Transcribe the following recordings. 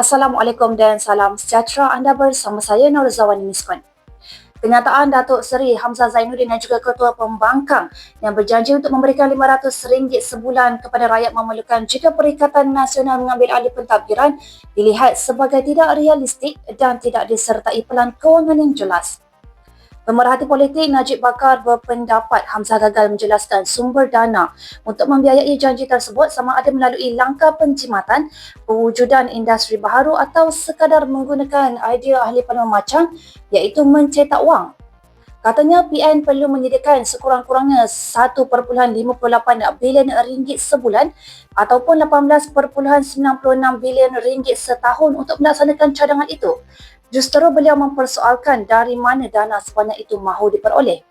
Assalamualaikum dan salam sejahtera anda bersama saya Nur Zawani Miskon. Kenyataan Datuk Seri Hamzah Zainuddin dan juga Ketua Pembangkang yang berjanji untuk memberikan RM500 sebulan kepada rakyat memerlukan jika Perikatan Nasional mengambil alih pentadbiran dilihat sebagai tidak realistik dan tidak disertai pelan kewangan yang jelas. Pemerhati politik Najib Bakar berpendapat Hamzah gagal menjelaskan sumber dana untuk membiayai janji tersebut sama ada melalui langkah penjimatan, pewujudan industri baharu atau sekadar menggunakan idea ahli panduan macam iaitu mencetak wang. Katanya PN perlu menyediakan sekurang-kurangnya 1.58 bilion ringgit sebulan ataupun 18.96 bilion ringgit setahun untuk melaksanakan cadangan itu Justru beliau mempersoalkan dari mana dana sebanyak itu mahu diperoleh.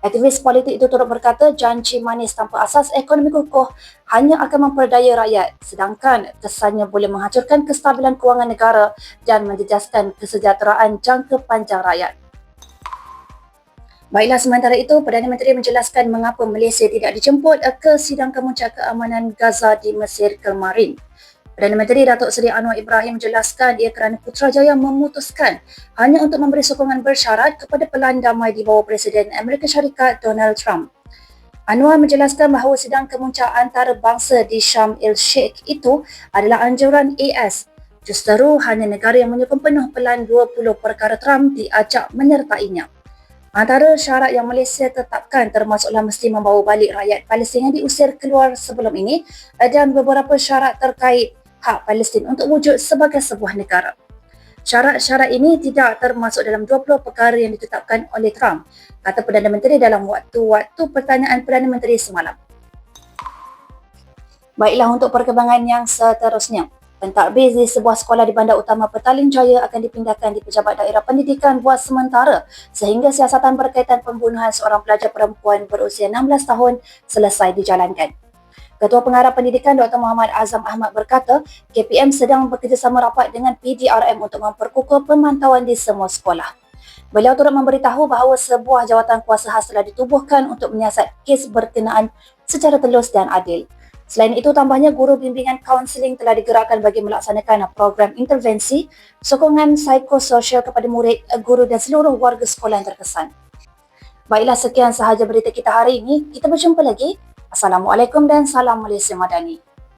Aktivis politik itu turut berkata janji manis tanpa asas ekonomi kukuh hanya akan memperdaya rakyat sedangkan kesannya boleh menghancurkan kestabilan kewangan negara dan menjejaskan kesejahteraan jangka panjang rakyat. Baiklah sementara itu, Perdana Menteri menjelaskan mengapa Malaysia tidak dijemput ke sidang kemuncak keamanan Gaza di Mesir kemarin. Perdana Menteri Datuk Seri Anwar Ibrahim menjelaskan ia kerana Putrajaya memutuskan hanya untuk memberi sokongan bersyarat kepada pelan damai di bawah Presiden Amerika Syarikat Donald Trump. Anwar menjelaskan bahawa sidang kemuncak antarabangsa di Sham El Sheikh itu adalah anjuran AS. Justeru hanya negara yang menyokong penuh pelan 20 perkara Trump diajak menyertainya. Antara syarat yang Malaysia tetapkan termasuklah mesti membawa balik rakyat Palestin yang diusir keluar sebelum ini dan beberapa syarat terkait hak Palestin untuk wujud sebagai sebuah negara. Syarat-syarat ini tidak termasuk dalam 20 perkara yang ditetapkan oleh Trump, kata Perdana Menteri dalam waktu-waktu pertanyaan Perdana Menteri semalam. Baiklah untuk perkembangan yang seterusnya. Pentadbir di sebuah sekolah di Bandar Utama Petaling Jaya akan dipindahkan di Pejabat Daerah Pendidikan buat sementara sehingga siasatan berkaitan pembunuhan seorang pelajar perempuan berusia 16 tahun selesai dijalankan. Ketua Pengarah Pendidikan Dr. Muhammad Azam Ahmad berkata, KPM sedang bekerjasama rapat dengan PDRM untuk memperkukuh pemantauan di semua sekolah. Beliau turut memberitahu bahawa sebuah jawatan kuasa khas telah ditubuhkan untuk menyiasat kes berkenaan secara telus dan adil. Selain itu, tambahnya guru bimbingan kaunseling telah digerakkan bagi melaksanakan program intervensi sokongan psikososial kepada murid, guru dan seluruh warga sekolah yang terkesan. Baiklah sekian sahaja berita kita hari ini. Kita berjumpa lagi Assalamualaikum dan salam Malaysia Madani.